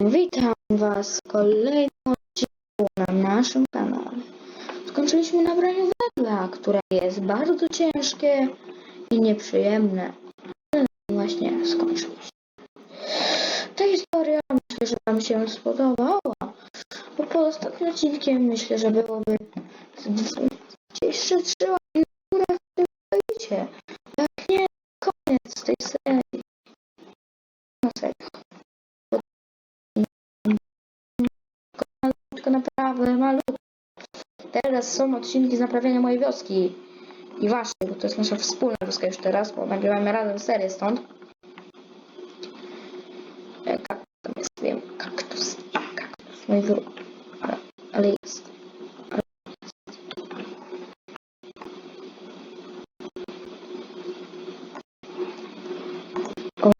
Witam was w kolejnym odcinku na naszym kanale. Skończyliśmy na braniu węgla, które jest bardzo ciężkie i nieprzyjemne. Ale właśnie skończyliśmy. Ta historia myślę, że wam się spodobała, bo po ostatnim odcinkiem myślę, że byłoby gdzieś i w górę w tym stoicie. Teraz są odcinki z naprawiania mojej wioski i waszej, bo to jest nasza wspólna wioska już teraz, bo nagrywamy razem serię stąd. E, Kaktus tam jest, wiem, kaktus, a kaktus, mój wróg, ale, ale jest. Ale jest. O,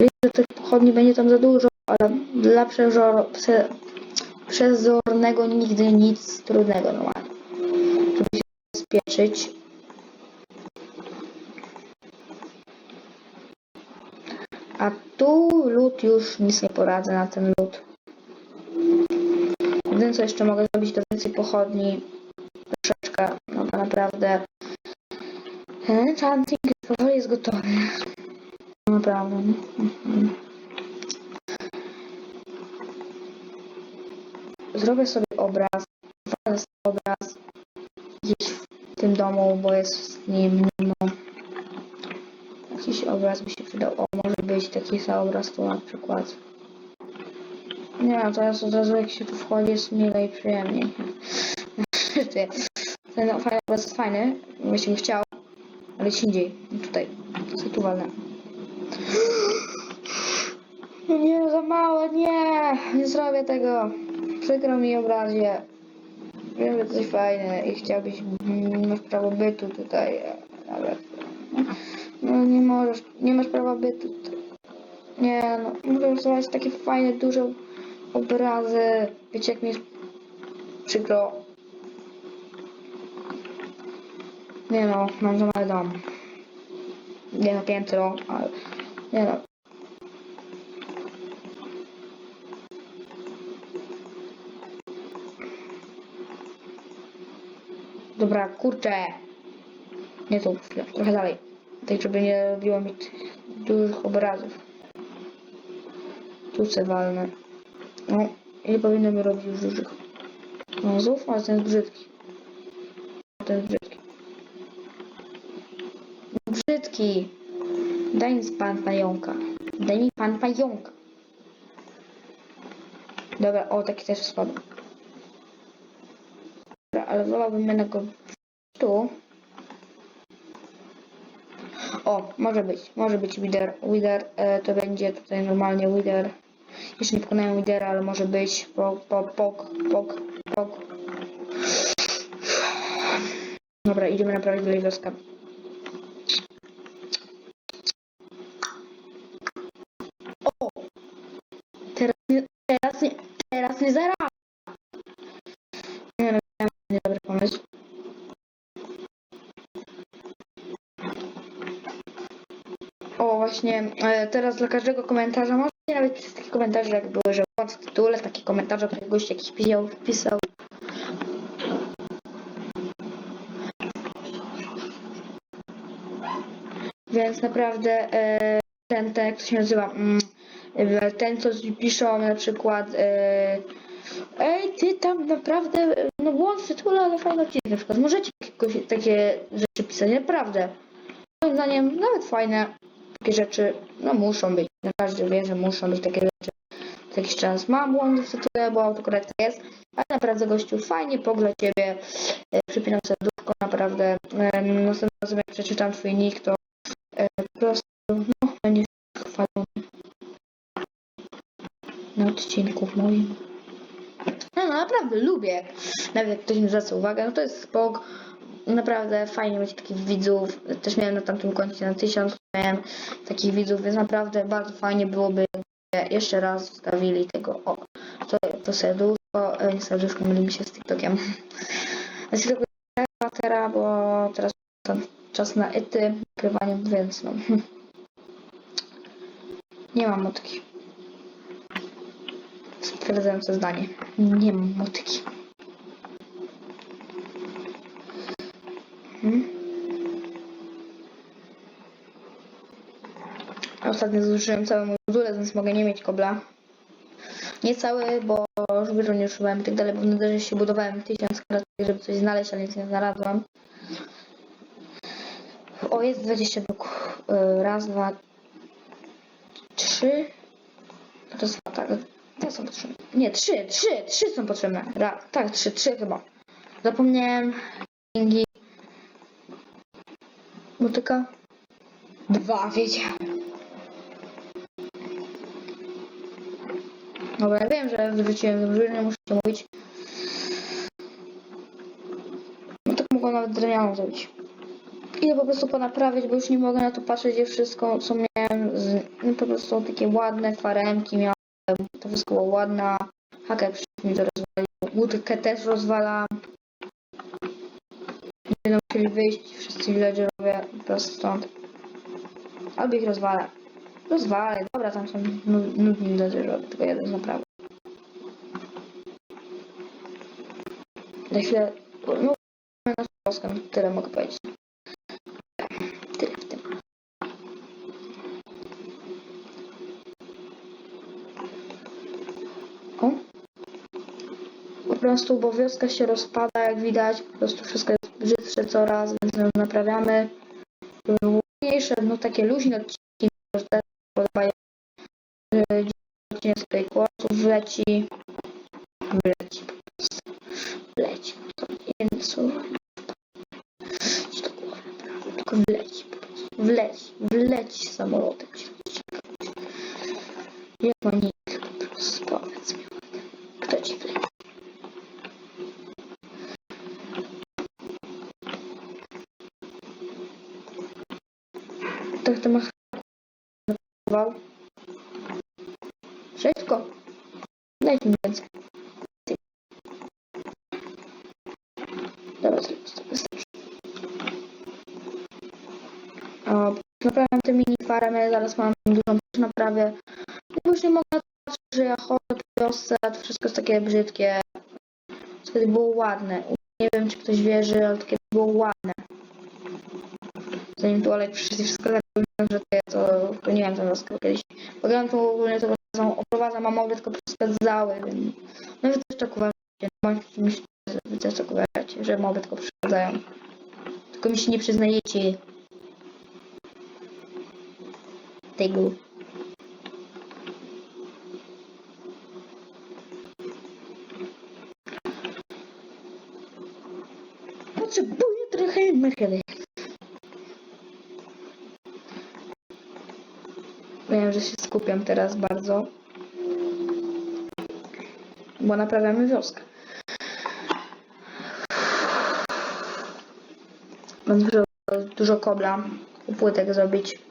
wiem, że tych pochodni będzie tam za dużo, ale dla przezor, prze, przezornego nigdy nic trudnego normalnie. Żeby się zabezpieczyć. A tu lód już nic nie poradzę na ten lód. Jedyne co jeszcze mogę zrobić to więcej pochodni. Troszeczkę, no bo naprawdę ten enchanting powoli jest gotowy. Naprawdę. Mhm. Zrobię sobie obraz, sobie obraz gdzieś w tym domu, bo jest w nim no, jakiś obraz by się przydał. O, może być taki sam obraz tu na przykład. Nie no, teraz od razu jak się tu wchodzi jest milej i przyjemniej. Ten fajny obraz jest fajny, jeśli bym chciał, ale gdzieś indziej, tutaj, co tu. Nie, za małe, nie, nie zrobię tego. Przykro mi obrazie. Wiem, że coś fajne i chciałbyś, masz prawo bytu tutaj, ale no nie możesz, nie masz prawa bytu. Nie no, muszę rysować takie fajne, duże obrazy. Wiecie jak mi jest przykro. Nie no, mam za mały dom. Nie no, piętro, ale nie no. Dobra, kurczę. Nie tu, trochę dalej. Tak, żeby nie robiło mi dużych obrazów. Tu se walnę. No, nie powinno mi robić dużych obrazów, ale ten jest brzydki. Ten jest brzydki. Brzydki. Daj mi pan pająka. Daj mi pan pająka. Dobra, o, taki też spadł. Ale wolałbym jednak tu. O, może być, może być Wither. Wither e, to będzie tutaj normalnie Wither. Jeszcze nie pokonałem Withera, ale może być. Pok, pok, pok, pok, pok. Dobra, idziemy naprawić dalej właśnie, e, teraz dla każdego komentarza, może nawet pisać takie komentarze, jak były, że w tytule, takie komentarze, które gość jakiś pisał, pisał. Więc naprawdę e, ten, to się nazywa, mm, ten, co piszą na przykład e, Ej, ty tam naprawdę, no błąd w tytule, ale fajny odcinek na przykład. Możecie takie rzeczy pisać, naprawdę. Moim zdaniem nawet fajne takie rzeczy, no muszą być. Każdy wie, że muszą być takie rzeczy. Co jakiś czas mam błąd w tytule, bo autokorekta jest, ale naprawdę gościu fajnie pogląd ciebie. E, Przypinam serduszko, naprawdę. E, Następnym razem jak przeczytam twój nick, to e, po prostu, no, będziesz chwalony na odcinku moim. No, no naprawdę lubię. Nawet jak ktoś mi zwraca uwagę, no to jest spok. Naprawdę fajnie mieć takich widzów. Też miałem na tamtym koncie na tysiąc, miałem takich widzów, więc naprawdę bardzo fajnie byłoby jeszcze raz wstawili tego, o, to, to serduszko, nie serduszko, myli się z TikTokiem. Na TikToku teraz, bo teraz czas na ety, nagrywanie, więc no. Nie mam motki. Stwierdzające zdanie. Nie mam motyki. Hmm? Ostatnio zużyłem cały mój więc mogę nie mieć kobla. Nie cały, bo już wyżej nie używałem i tak dalej, bo w nederze się budowałem tysiąc krat, żeby coś znaleźć, ale nic nie znalazłam. O, jest 20 bloków. Y, Raz, dwa, trzy. Raz, dwa, tak. Dwa są potrzebne. Nie, trzy, trzy, trzy są potrzebne. Ra, tak, trzy, trzy chyba. Zapomniałem. Ringi. Motyka. Dwa, wiedziałem. Dobra, ja wiem, że wyrzuciłem z nie muszę mówić. No tak mogłam nawet drewnianą zrobić. Idę po prostu ponaprawiać, bo już nie mogę na to patrzeć, gdzie wszystko, co miałem, z, no po prostu takie ładne faremki miałem, to wszystko było ładne, przecież mi to rozwalił, łódkę też rozwalam. Będą musieli wyjść wszyscy villagerowie po prostu stąd. Albo ich rozwalę. Rozwalę, dobra, tam są nu- nudni villagerowie, tylko jeden naprawdę. Na chwilę, no, na polską, tyle mogę powiedzieć. Tyle w tym. O. Po prostu, bo wioska się rozpada, jak widać, po prostu wszystko jest brzydsze coraz, więc naprawiamy. Żeby mniejsze, no takie luźne odcinki, które też podobają. Yy, Dzisiaj odcinek z tej kłosów wleci. Wleci. Wleci. To. Idź do głowy, naprawdę. Tylko wleci. Wleci. Wleci samolotem. Jak ma nie tylko po prostu powiedz mi. Kto ci wleci? Tak to ma ch**wał. Wszystko. Daj mi więcej. Ty. Dobra, tyle wystarczy. O, naprawiam te mini farmy, zaraz mam dużą też naprawię. Bo już nie mogę patrzeć, że ja chodzę po wiosce, a to wszystko jest takie brzydkie. Kiedyś było ładne. Nie wiem, czy ktoś wierzy, ale to było ładne. Zanim tu Olek i wszystko zrobiłem, że to ja to pełniłem tę wioskę kiedyś. Pogram tu ogólnie to oprowadzam, oprowadzam, a mogę tylko przeszkadzały. No wy też tak uważacie. Bądźcie mi szczerzy, wy też tak uważacie, że mowy tylko przeszkadzają. Tylko mi się nie przyznajecie tego. Potrzebuję trochę mechany. Wiem, że się skupiam teraz bardzo. Bo naprawiamy wioskę. Mam dużo, dużo kobla. Płytek zrobić.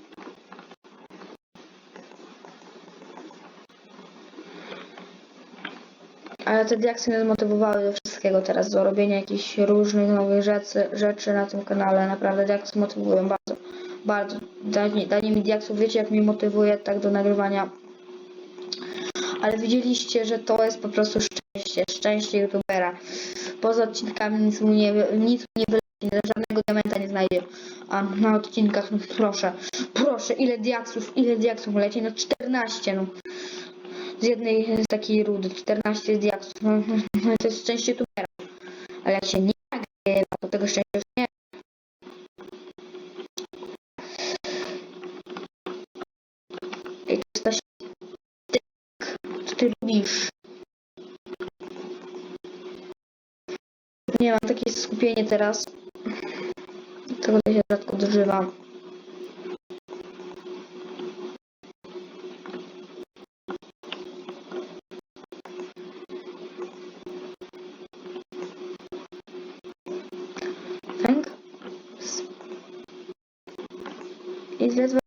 Te diaksy mnie zmotywowały do wszystkiego teraz, do robienia jakichś różnych nowych rzeczy, rzeczy na tym kanale. Naprawdę diaksy motywują bardzo, bardzo. Danie, danie mi diaksów, wiecie jak mnie motywuje tak do nagrywania. Ale widzieliście, że to jest po prostu szczęście, szczęście youtubera. Poza odcinkami nic mu nie, nic mu nie wyleci, żadnego diamenta nie znajdzie. A na odcinkach, no proszę, proszę, ile diaksów, ile diaksów leci? No 14, no z jednej z takiej rudy, 14 diaksów. No, no, no to jest szczęście youtubera. Ale jak się nie nagrywa, to tego szczęścia już nie I to tyk, co ty robisz? Nie mam takie skupienie teraz. Tego się rzadko dożywam. I ledwo.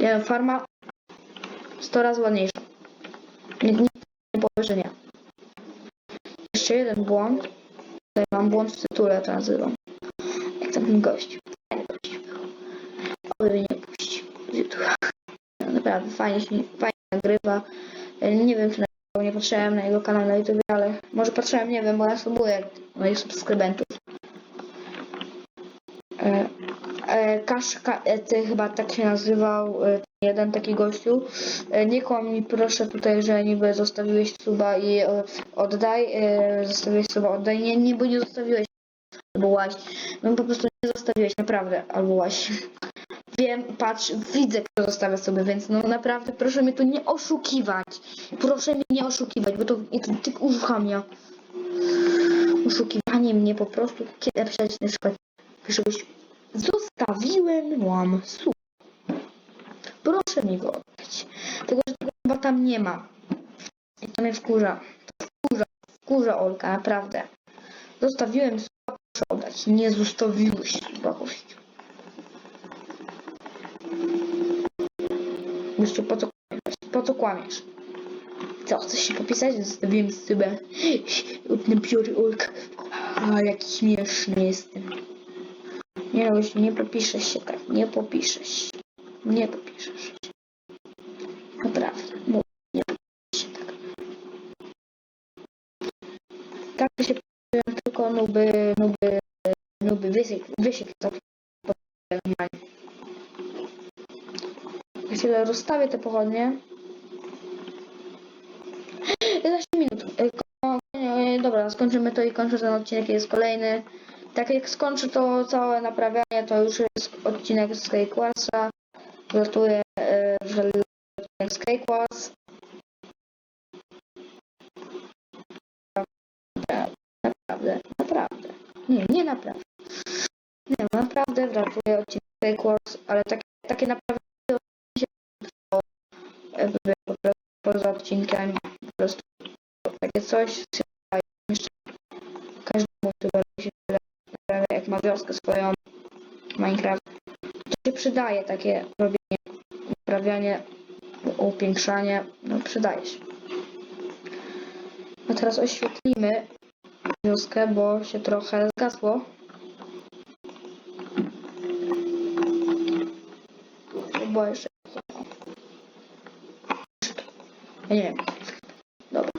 Nie, farma 100 razy ładniejsza. Nie, nie, powiem, że nie. Jeszcze jeden błąd. Tutaj mam błąd w tytule, to nazywam. Jak tam ten gość. Oby mnie nie z YouTube'a. naprawdę fajnie, fajnie nagrywa. Nie wiem, czy nagrywał, nie patrzyłem na jego kanał na YouTube, ale może patrzyłem, nie wiem, bo ja subuję moich subskrybentów. Kaszka, e, ty chyba tak się nazywał, e, jeden taki gościu. E, nie kłam mi proszę tutaj, że niby zostawiłeś suba i e, oddaj, zostawiłeś suba, oddaj, nie, nie, bo nie zostawiłeś albo łaś. No po prostu nie zostawiłeś, naprawdę, albo łaś. Wiem, patrz, widzę, kto zostawia sobie, więc no naprawdę proszę mnie tu nie oszukiwać. Proszę mnie nie oszukiwać, bo to, to tylko uruchamia. Oszukiwanie mnie po prostu, kiedy na przykład, żebyś zostawiłem łam słów. Proszę mi go oddać. Tego, że tego chyba tam nie ma. I to mnie wkurza. Wkurza, wkurza Olka, naprawdę. Zostawiłem słowa, proszę oddać. Nie zostawiłeś słowa, gościu. Po co kłamiesz? Po co kłamiesz? Co, chcesz się popisać? Zostawiłem sobie napióry Olka. A, jaki śmieszny jestem. Nie gościu, nie popiszesz się tak. Nie popiszesz. Nie popiszesz się. Naprawdę. Mówię, nie popiszesz się tak. Tak się powiem tylko nuby, nuby, nuby, wysiek, wysiek normalnie. Ja chwilę rozstawię te pochodnie. 11 minut. Ko- e, Dobra, skończymy to i kończę ten odcinek, jest kolejny. Tak jak skończę to całe naprawianie, to już jest odcinek z Cakewassa. Żartuję, e, że odcinek z Cakewas. Naprawdę, naprawdę. Nie, nie naprawdę. Nie, naprawdę żartuję odcinek z ale takie, takie naprawdę się jakby po prostu poza odcinkiem po prostu takie coś takie robienie naprawianie upiększanie no przydaje się. A teraz oświetlimy wioskę bo się trochę zgasło. Bo jeszcze ja nie wiem. Dobra.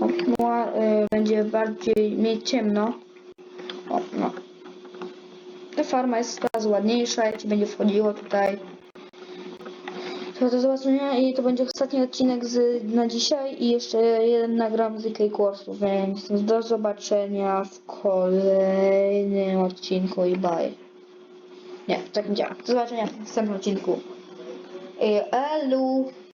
Okno y, będzie bardziej mieć ciemno. O, no. Ta farma jest coraz ładniejsza, jak ci będzie wchodziło tutaj. To do zobaczenia i to będzie ostatni odcinek z, na dzisiaj i jeszcze jeden nagram z Cake Warsu, więc do zobaczenia w kolejnym odcinku i bye. Nie, tak nie działa. Do zobaczenia w następnym odcinku. I elu!